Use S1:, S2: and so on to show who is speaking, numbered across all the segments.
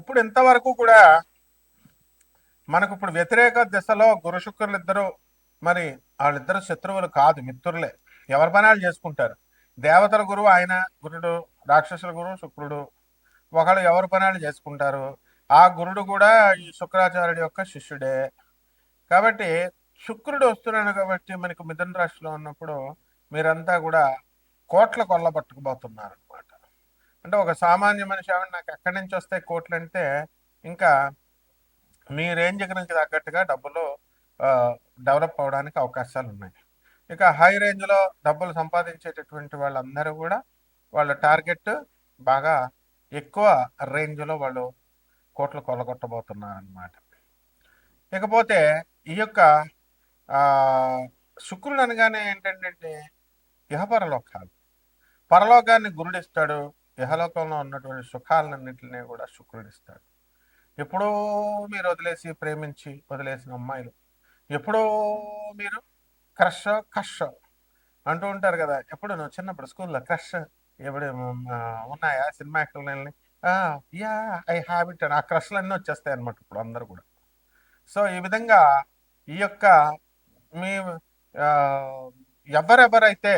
S1: ఇప్పుడు ఇంతవరకు కూడా మనకు ఇప్పుడు వ్యతిరేక దిశలో గురు శుక్రులు ఇద్దరు మరి వాళ్ళిద్దరు శత్రువులు కాదు మిత్రులే. ఎవరి పనాలు చేసుకుంటారు? దేవతల గురువు ఆయన గురుడు రాక్షసుల గురువు శుక్రుడు. ఒకళ్ళు ఎవరి పనాలు చేసుకుంటారు? ఆ గురుడు కూడా ఈ శుక్రాచార్యుడి యొక్క శిష్యుడే. కాబట్టి శుక్రుడు వస్తున్నాడు కాబట్టి మనకు మిథున రాశిలో ఉన్నప్పుడు మీరంతా కూడా కోట్ల కొల్ల పట్టుకుపోతున్నారు అంటే ఒక సామాన్య మనిషి ఆవిడ నాకు ఎక్కడి నుంచి వస్తే కోట్లు అంటే ఇంకా మీ రేంజ్కి నుంచి తగ్గట్టుగా డబ్బులు డెవలప్ అవడానికి అవకాశాలు ఉన్నాయి. ఇక హై రేంజ్లో డబ్బులు సంపాదించేటటువంటి వాళ్ళందరూ కూడా వాళ్ళ టార్గెట్ బాగా ఎక్కువ రేంజ్లో వాళ్ళు కోట్లు కొలగొట్టబోతున్నారనమాట ఇకపోతే ఈ యొక్క శుక్రుడు అనగానే ఏంటంటే ఇహపరలోకాలు. పరలోకాన్ని గురుడిస్తాడు ఇహలోకంలో ఉన్నటువంటి సుఖాలన్నింటినీ కూడా శుక్రుడు ఇస్తాడు ఎప్పుడో మీరు వదిలేసి ప్రేమించి వదిలేసిన అమ్మాయిలు ఎప్పుడో మీరు క్రష్ కష్ అంటూ ఉంటారు కదా ఎప్పుడు నువ్వు చిన్నప్పుడు స్కూల్లో క్రష్ ఎప్పుడు ఉన్నాయా సినిమా యాక్టర్లని యా ఐ హ్యాబిట్ అని ఆ క్రష్లు అన్నీ వచ్చేస్తాయి అనమాట ఇప్పుడు అందరు కూడా. సో ఈ విధంగా ఈ యొక్క మీ ఎవరెవరైతే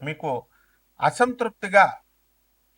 S1: మీకు అసంతృప్తిగా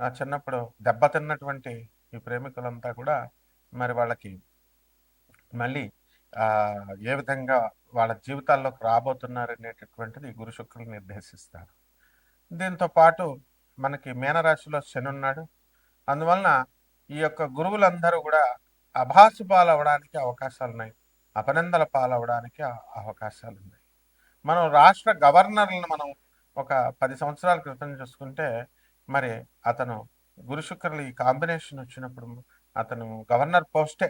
S1: చిన్నప్పుడు దెబ్బతిన్నటువంటి ఈ ప్రేమికులంతా కూడా మరి వాళ్ళకి మళ్ళీ ఆ, ఏ విధంగా వాళ్ళ జీవితాల్లోకి రాబోతున్నారు అనేటటువంటిది ఈ గురు శుక్రులు నిర్దేశిస్తారు. దీంతో పాటు మనకి మీనరాశిలో శని ఉన్నాడు. అందువలన ఈ యొక్క గురువులందరూ కూడా అభాసు పాలవడానికి అవకాశాలు ఉన్నాయి. అపనందల పాలవడానికి అవకాశాలు ఉన్నాయి. మనం రాష్ట్ర గవర్నర్లను మనం ఒక పది సంవత్సరాల క్రితం చూసుకుంటే మరి అతను గురు శుక్రులు ఈ కాంబినేషన్ వచ్చినప్పుడు అతను గవర్నర్ పోస్టే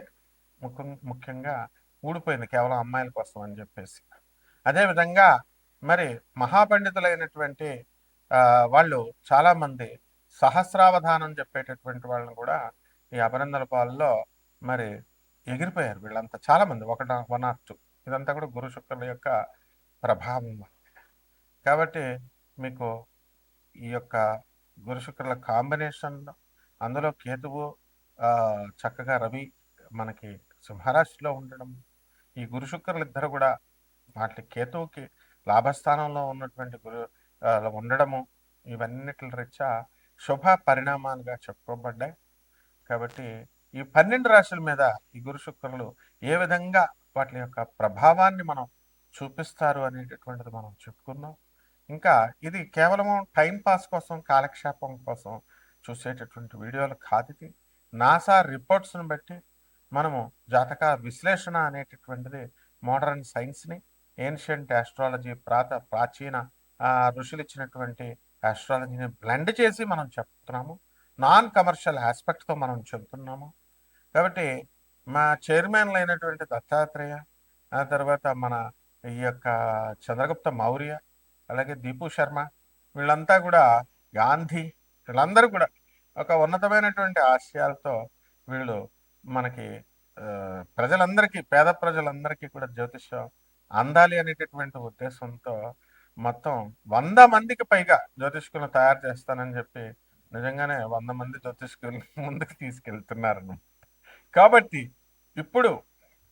S1: ముఖ్యం ముఖ్యంగా ఊడిపోయింది కేవలం అమ్మాయిల కోసం అని చెప్పేసి. అదేవిధంగా మరి మహాపండితులైనటువంటి వాళ్ళు చాలామంది సహస్రావధానం చెప్పేటటువంటి వాళ్ళని కూడా ఈ అభినందన పాలలో మరి ఎగిరిపోయారు వీళ్ళంతా చాలామంది. ఒక వన్ ఆర్ టూ. ఇదంతా కూడా గురు శుక్రుల యొక్క ప్రభావం కాబట్టి మీకు ఈ యొక్క గురు శుక్రుల కాంబినేషన్ అందులో కేతువు చక్కగా రవి మనకి సింహరాశిలో ఉండడం. ఈ గురు శుక్రులు ఇద్దరు కూడా వాటి కేతువుకి లాభస్థానంలో ఉన్నటువంటి గురు ఉండడము ఇవన్నిటి రీత్యా శుభ పరిణామాలుగా చెప్పుకోబడ్డాయి. కాబట్టి ఈ పన్నెండు రాశుల మీద ఈ గురు శుక్రులు ఏ విధంగా వాటి యొక్క ప్రభావాన్ని మనం చూపిస్తారు అనేటటువంటిది మనం చెప్పుకుందాం. ఇంకా ఇది కేవలము టైం పాస్ కోసం కాలక్షేపం కోసం చూసేటటువంటి వీడియోలు కాదు ఇది. నాసా రిపోర్ట్స్ని బట్టి మనము జాతక విశ్లేషణ అనేటటువంటిది మోడర్న్ సైన్స్ని ఏన్షియంట్ ఆస్ట్రాలజీ ప్రాత ప్రాచీన ఋషులు ఇచ్చినటువంటి ఆస్ట్రాలజీని బ్లెండ్ చేసి మనం చెప్తున్నాము. నాన్ కమర్షియల్ ఆస్పెక్ట్తో మనం చెబుతున్నాము కాబట్టి మా చైర్మన్లు అయినటువంటి దత్తాత్రేయ ఆ తర్వాత మన ఈ యొక్క చంద్రగుప్త మౌర్య అలాగే దీపు శర్మ వీళ్ళంతా కూడా గాంధీ వీళ్ళందరూ కూడా ఒక ఉన్నతమైనటువంటి ఆశయాలతో వీళ్ళు మనకి ప్రజలందరికీ పేద ప్రజలందరికీ కూడా జ్యోతిష్యం అందాలి అనేటటువంటి ఉద్దేశంతో మొత్తం వంద మందికి పైగా జ్యోతిష్కులను తయారు చేస్తానని చెప్పి నిజంగానే వంద మంది జ్యోతిష్కులు ముందుకు తీసుకెళ్తున్నారు కాబట్టి ఇప్పుడు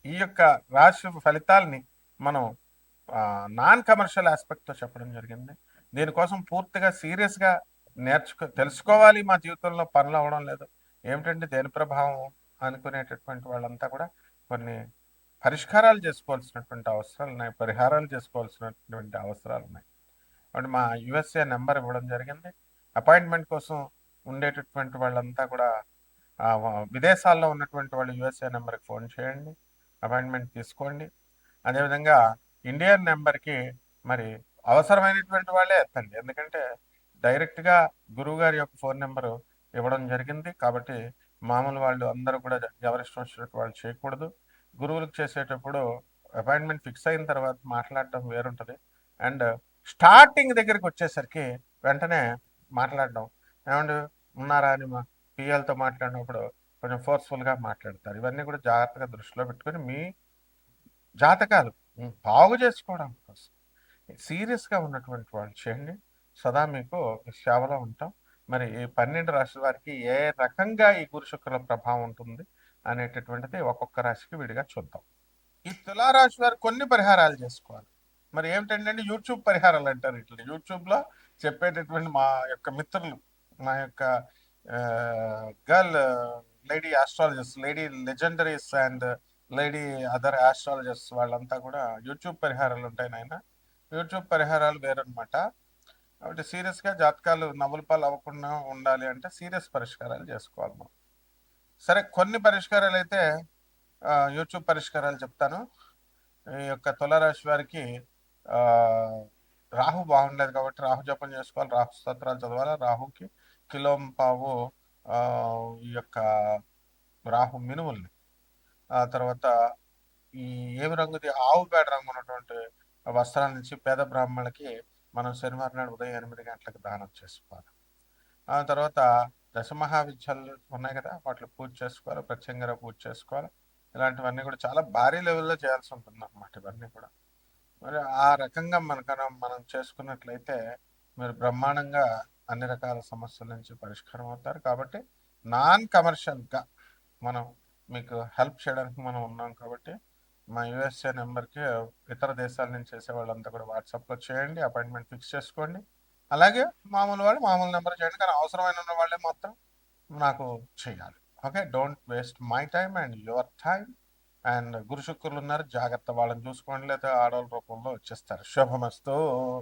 S1: ఈ యొక్క రాశి ఫలితాల్ని మనం నాన్ కమర్షియల్ ఆస్పెక్ట్తో చెప్పడం జరిగింది. దీనికోసం పూర్తిగా సీరియస్గా నేర్చుకో తెలుసుకోవాలి మా జీవితంలో పనులు అవ్వడం లేదు. ఏమిటంటే దేని ప్రభావం అనుకునేటటువంటి వాళ్ళంతా కూడా కొన్ని పరిష్కారాలు చేసుకోవాల్సినటువంటి అవసరాలు ఉన్నాయి పరిహారాలు చేసుకోవాల్సినటువంటి అవసరాలు ఉన్నాయి. కాబట్టి మా యుఎస్ఏ నెంబర్ ఇవ్వడం జరిగింది. అపాయింట్మెంట్ కోసం ఉండేటటువంటి వాళ్ళంతా కూడా విదేశాల్లో ఉన్నటువంటి వాళ్ళు యుఎస్ఏ నెంబర్కి ఫోన్ చేయండి అపాయింట్మెంట్ తీసుకోండి. అదేవిధంగా ఇండియన్ నెంబర్కి మరి అవసరమైనటువంటి వాళ్ళే ఎత్తండి. ఎందుకంటే డైరెక్ట్గా గురువు గారి యొక్క ఫోన్ నెంబరు ఇవ్వడం జరిగింది. కాబట్టి మామూలు వాళ్ళు అందరూ కూడా ఎవరిష్టం వచ్చినట్టు వాళ్ళు చేయకూడదు. గురువులకు చేసేటప్పుడు అపాయింట్మెంట్ ఫిక్స్ అయిన తర్వాత మాట్లాడటం వేరుంటుంది. అండ్ స్టార్టింగ్ దగ్గరికి వచ్చేసరికి వెంటనే మాట్లాడడం. ఏమండి ఉన్నారా అని మా పిఎల్తో మాట్లాడినప్పుడు కొంచెం ఫోర్స్ఫుల్గా మాట్లాడతారు. ఇవన్నీ కూడా జాగ్రత్తగా దృష్టిలో పెట్టుకొని మీ జాతకాలు బాగు చేసుకోవడం కోసం. సీరియస్గా ఉన్నటువంటి వాళ్ళు చేయండి. సదా మీకు సేవలో ఉంటాం. మరి ఈ పన్నెండు రాశుల వారికి ఏ రకంగా ఈ గురు శుక్రుల ప్రభావం ఉంటుంది అనేటటువంటిది ఒక్కొక్క రాశికి విడిగా చూద్దాం. ఈ తులారాశి వారు కొన్ని పరిహారాలు చేసుకోవాలి. మరి ఏమిటంటే యూట్యూబ్ పరిహారాలు అంటారు ఇట్లా యూట్యూబ్లో చెప్పేటటువంటి మా యొక్క మిత్రులు మా యొక్క girl lady astrologist lady legendaries and lady other astrologers వాళ్ళంతా కూడా యూట్యూబ్ పరిహారాలు ఉంటాయి నాయన. యూట్యూబ్ పరిహారాలు వేరనమాట కాబట్టి సీరియస్గా జాతకాలు నవ్వుల పాలు అవ్వకుండా ఉండాలి అంటే సీరియస్ పరిష్కారాలు చేసుకోవాలి మనం. సరే కొన్ని పరిష్కారాలు అయితే యూట్యూబ్ పరిష్కారాలు చెప్తాను. ఈ యొక్క తులారాశి వారికి రాహు బాగుండేది కాబట్టి రాహు జపం చేసుకోవాలి రాహు స్తోత్రాలు చదవాలి. రాహుకి కిలోం పావు ఈ యొక్క రాహు మినుముల్ని ఆ తర్వాత ఈ ఏమి రంగుది? ఆవు పేడ రంగు ఉన్నటువంటి వస్త్రాల నుంచి పేద బ్రాహ్మణులకి మనం శనివారం నాడు ఉదయం ఎనిమిది గంటలకు దానం చేసుకోవాలి. ఆ తర్వాత దశమహావిద్యాలు ఉన్నాయి కదా వాటిలో పూజ చేసుకోవాలి ప్రత్యంగా పూజ చేసుకోవాలి. ఇలాంటివన్నీ కూడా చాలా భారీ లెవెల్లో చేయాల్సి ఉంటుంది అన్నమాట ఇవన్నీ కూడా. మరి ఆ రకంగా మనకన మనం చేసుకున్నట్లయితే మీరు బ్రహ్మాండంగా అన్ని రకాల సమస్యల నుంచి పరిష్కారం అవుతారు. కాబట్టి నాన్ కమర్షియల్గా మనం మీకు హెల్ప్ చేయడానికి మనం ఉన్నాం కాబట్టి మా యుఎస్ఏ నెంబర్కి ఇతర దేశాల నుంచి చేసే వాళ్ళంతా కూడా వాట్సాప్లో చేయండి అపాయింట్మెంట్ ఫిక్స్ చేసుకోండి. అలాగే మామూలు వాళ్ళు మామూలు నెంబర్ చేయండి కానీ అవసరమైన వాళ్ళే మాత్రం నాకు చేయాలి. Okay don't waste my time and your time and గురు శుక్రులు ఉన్నారు జాగ్రత్త వాళ్ళని చూసుకోండి లేదా ఆడవాళ్ళ రూపంలో వచ్చేస్తారు. శుభమస్తు.